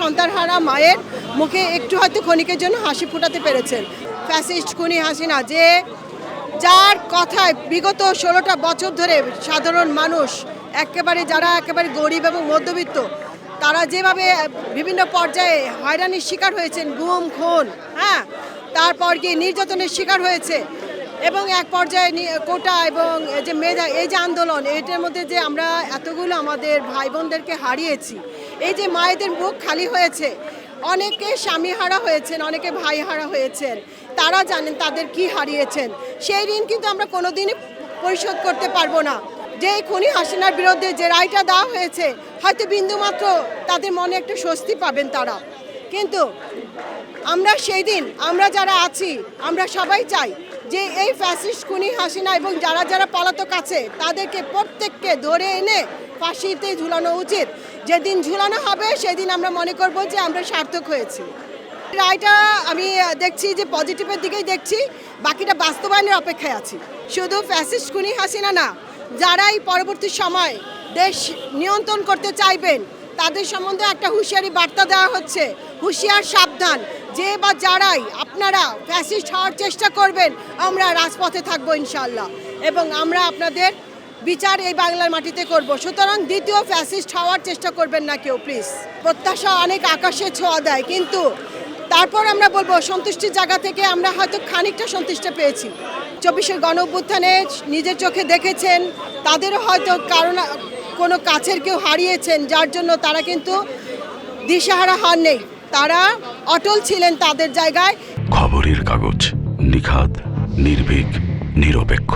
সন্তানহারা মায়ের মুখে একটু হয়তো ক্ষণিকের জন্য হাসি ফোটাতে পেরেছেন। ফ্যাসিস্ট খুনি হাসিনা যে যার কথায় বিগত ষোলোটা বছর ধরে সাধারণ মানুষ, একেবারে যারা একেবারে গরিব এবং মধ্যবিত্ত, তারা যেভাবে বিভিন্ন পর্যায়ে হয়রানির শিকার হয়েছেন, গুম, খুন হ্যাঁ? তারপর গিয়ে নির্যাতনের শিকার হয়েছে এবং এক পর্যায়ে কোটা এবং যে মেধা, এই যে আন্দোলন, এটার মধ্যে যে আমরা এতগুলো আমাদের ভাই বোনদেরকে হারিয়েছি এই যে মায়েদের মুখ খালি হয়েছে, অনেকে স্বামী হারা হয়েছেন, অনেকে ভাই হারা হয়েছেন, তারা জানেন তাদের কি হারিয়েছেন। সেই ঋণ কিন্তু আমরা কোনোদিনই পরিশোধ করতে পারব না। যে খুনি হাসিনার বিরুদ্ধে যে রায়টা দেওয়া হয়েছে, হয়তো বিন্দুমাত্র তাদের মনে একটা স্বস্তি পাবেন তারা। কিন্তু আমরা সেই দিন, আমরা যারা আছি, আমরা সবাই চাই যে এই ফ্যাসিস্ট খুনি হাসিনা এবং যারা যারা পলাতক আছে, তাদেরকে প্রত্যেককে ধরে এনে ফাঁসিতে ঝুলানো উচিত। যেদিন ঝুলানো হবে, সেদিন আমরা মনে করব যে আমরা সার্থক হয়েছি। রায়টা আমি দেখছি যে পজিটিভের দিকেই দেখছি, বাকিটা বাস্তবায়নের অপেক্ষায় আছি। শুধু ফ্যাসিস্ট খুনি হাসিনা না যারাই পরবর্তী সময় দেশ নিয়ন্ত্রণ করতে চাইবেন, তাদের সম্বন্ধে একটা হুঁশিয়ারি বার্তা দেওয়া হচ্ছে, হুঁশিয়ার সাবধান, যে বা যারাই আপনারা ফ্যাসিস্ট হওয়ার চেষ্টা করবেন, আমরা রাজপথে থাকব ইনশাল্লাহ এবং আমরা আপনাদের বিচার এই বাংলার মাটিতে করব। সুতরাং দ্বিতীয় ফ্যাসিস্ট হওয়ার চেষ্টা করবেন না কেউ প্লিজ প্রত্যাশা অনেক আকাশে ছোঁয়া দেয়, কিন্তু তারপর আমরা বলব, সন্তুষ্টির জায়গা থেকে আমরা হয়তো খানিকটা সন্তুষ্ট পেয়েছি। চব্বিশের গণ অভ্যুত্থানে নিজের চোখে দেখেছেন, তাদেরও হয়তো কারণ কোনো কাছের কেউ হারিয়েছেন, যার জন্য তারা কিন্তু দিশাহারা হন নেই। তারা অটল ছিলেন তাদের জায়গায়। খবরের কাগজ নিখাত নির্ভীক, নিরপেক্ষ।